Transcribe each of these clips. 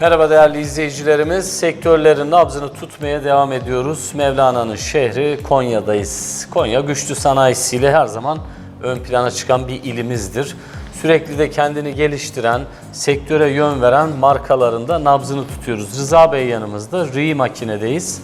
Merhaba değerli izleyicilerimiz. Sektörlerin nabzını tutmaya devam ediyoruz. Mevlana'nın şehri Konya'dayız. Konya güçlü sanayisiyle her zaman ön plana çıkan bir ilimizdir. Sürekli de kendini geliştiren, sektöre yön veren markalarında nabzını tutuyoruz. Rıza Bey yanımızda. Ri makinedeyiz.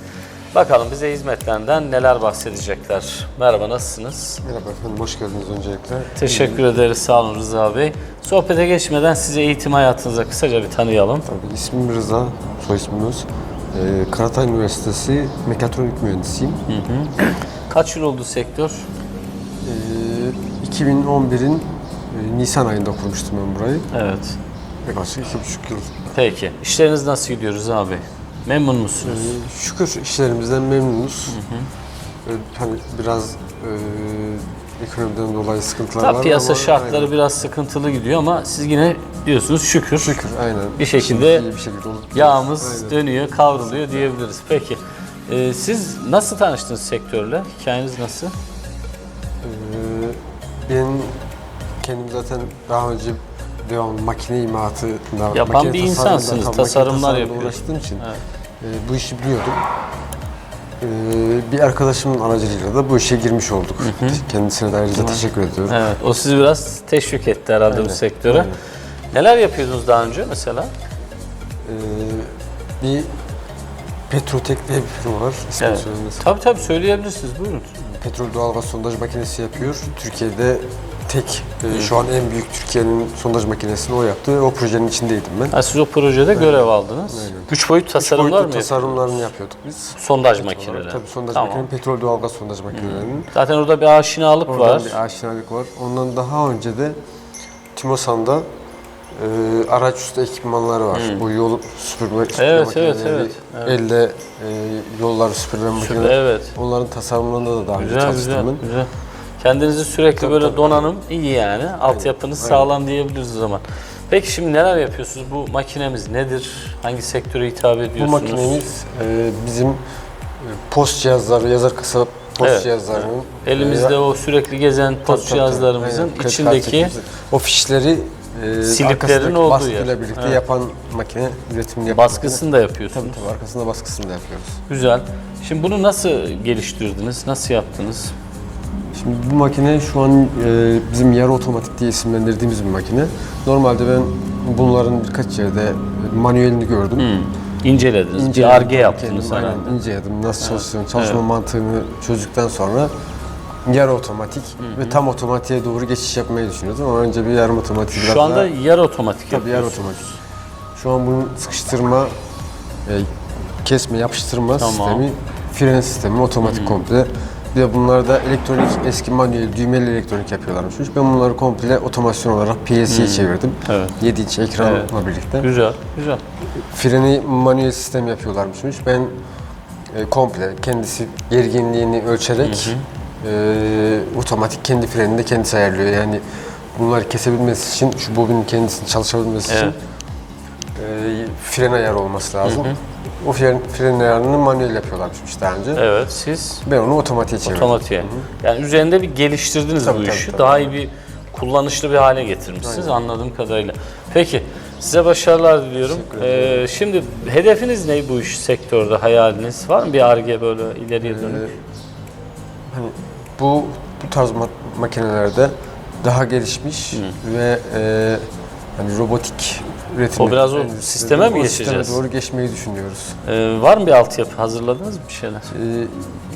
Bakalım bize hizmetlerinden neler bahsedecekler. Merhaba nasılsınız? Merhaba efendim, hoş geldiniz öncelikle. Teşekkür ederiz. Sağ olun Rıza Bey. Sohbete geçmeden size eğitim hayatınıza kısaca bir tanıyalım. Tabii ismim Rıza, soy ismimiz. Ee, Karatay Üniversitesi Mekatronik Mühendisiyim. Kaç yıl oldu sektör? Ee, 2011'in e, Nisan ayında kurmuştum ben burayı. Evet. Yaklaşık iki buçuk yıl. Peki. İşleriniz nasıl gidiyor Rıza abi? Memnun musunuz? Ee, şükür işlerimizden memnunuz. Ee, hani biraz e, ekonomiden dolayı sıkıntılar Tabii var piyasa ama şartları aynen. biraz sıkıntılı gidiyor ama siz yine diyorsunuz şükür. Şükür, aynen. Bir şekilde bir şekilde Yağımız Aynen. dönüyor, kavruluyor diyebiliriz. Peki. Ee, siz nasıl tanıştınız sektörle? Hikayeniz nasıl? Ee, ben kendim zaten daha önce devamlı makine imalatında, Yapan makine bir insansınız, tam makine tasarımlar yapıyorsunuz. uğraştığım için Evet. e, bu işi biliyordum. E, bir arkadaşımın aracılığıyla da bu işe girmiş olduk. Kendisine de ayrıca teşekkür ediyorum. Evet. O sizi biraz teşvik etti herhalde bu sektöre. aynen. Neler yapıyordunuz daha önce mesela? E, bir Petrotek diye bir firma var. İsmini Evet. söylemesi. Tabii tabii söyleyebilirsiniz. Buyurun. Petrol doğalgaz sondaj makinesi yapıyor. Türkiye'de tek, e, şu an en büyük Türkiye'nin sondaj makinesini o yaptı. O projenin içindeydim ben. Ha, siz o projede görev aldınız. Aynen. Güç boyut tasarımlar Boyutlu mı? tasarımlarını yapıyorduk biz. Sondaj makineleri. Tabii sondaj Tamam. makinenin, petrol doğalgaz sondaj makinelerinin. Zaten orada bir aşinalık Oradan var. bir aşinalık var. Ondan daha önce de Timosan'da e, araç üstü ekipmanları var. Bu yol süpürme, süpürme Evet, makineleri, evet, evet, Elle e, yolları süpürme makineleri. Evet. Onların tasarımlarında da daha önce Güzel çalıştım güzel ben. güzel. Kendinizi sürekli Tabii, böyle tabii. donanım iyi yani. Altyapınız aynen. sağlam diyebiliriz o zaman. Peki şimdi neler yapıyorsunuz? Bu makinemiz nedir? Hangi sektöre hitap Bu ediyorsunuz? makinemiz e, bizim e, post cihazları, yazar kasa post Evet, cihazlarının Elimizde e, o sürekli gezen post tabii, cihazlarımızın aynen, içindeki o fişleri e, Siliplerin olduğu baskıyla yer. birlikte Evet. yapan makine üretimini yapan baskısını da yapıyorsunuz. Tabii tabii arkasında baskısını da yapıyoruz. Güzel. Şimdi bunu nasıl geliştirdiniz? Nasıl yaptınız? Şimdi bu makine şu an e, bizim yarı otomatik diye isimlendirdiğimiz bir makine. Normalde ben bunların birkaç yerde manuelini gördüm. İncelediniz. İnceledim, bir arge yaptınız kendim, herhalde. Aynen inceledim. Nasıl çalıştığını, çalışma mantığını çözdükten sonra yarı otomatik ve tam otomatiğe doğru geçiş yapmayı düşünüyordum. Ama önce bir yarım otomatik biraz Şu anda daha, yarı otomatik tabii yarı otomatik. Şu an bunun sıkıştırma, e, kesme, yapıştırma Tamam. sistemi, fren sistemi otomatik komple. Bir de bunlar da elektronik, eski manuel, düğmeli elektronik yapıyorlarmış. Ben bunları komple otomasyon olarak PLC'ye çevirdim. Evet. 7 inç ekranla Evet. birlikte. Güzel, güzel. Freni manuel sistem yapıyorlarmış. Ben e, komple kendisi gerginliğini ölçerek e, otomatik kendi frenini de kendisi ayarlıyor. Yani bunları kesebilmesi için, şu bobinin kendisini çalışabilmesi Evet. için fren ayarı olması lazım. O fren, fren ayarını manuel yapıyorlarmış daha önce. Evet, siz Ben onu otomatiğe çevirdim. otomatiğe. Yani üzerinde bir geliştirdiniz Tabii, bu tabii, işi. tabii. Daha iyi bir kullanışlı bir hale getirmişsiniz anladığım kadarıyla. Peki, size başarılar diliyorum. Ee, şimdi hedefiniz ne bu iş sektörde, hayaliniz? Var mı bir arge böyle ileriye dönük? Hani bu bu tarz ma- makinelerde daha gelişmiş ve e, hani robotik üretim O biraz o endüstrisi- sisteme mi geçeceğiz? Sisteme doğru geçmeyi düşünüyoruz. Ee, var mı bir altyapı? Hazırladınız mı bir şeyler? E,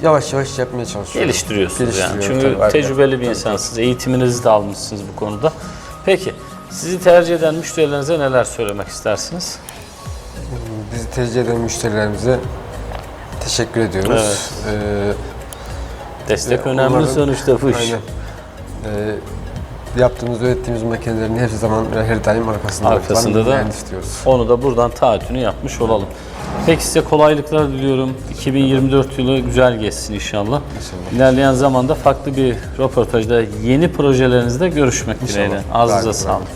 yavaş yavaş yapmaya çalışıyoruz. Geliştiriyorsunuz yani. Çünkü tabii, tecrübeli bir Tabii, insansınız. Eğitiminizi de almışsınız bu konuda. Peki, sizi tercih eden müşterilerinize neler söylemek istersiniz? Bizi tercih eden müşterilerimize teşekkür ediyoruz. E, Destek Ya, önemli onların- sonuçta bu iş. aynen. E, yaptığımız, ürettiğimiz makinelerin her zaman her daim arkasında, Arkasında da- mühendis diyoruz. Onu da buradan taahhütünü yapmış olalım. Peki size kolaylıklar diliyorum. 2024 yılı güzel geçsin inşallah. İnşallah. İlerleyen zamanda farklı bir röportajda yeni projelerinizde görüşmek dileğiyle. Ağzınıza sağlık.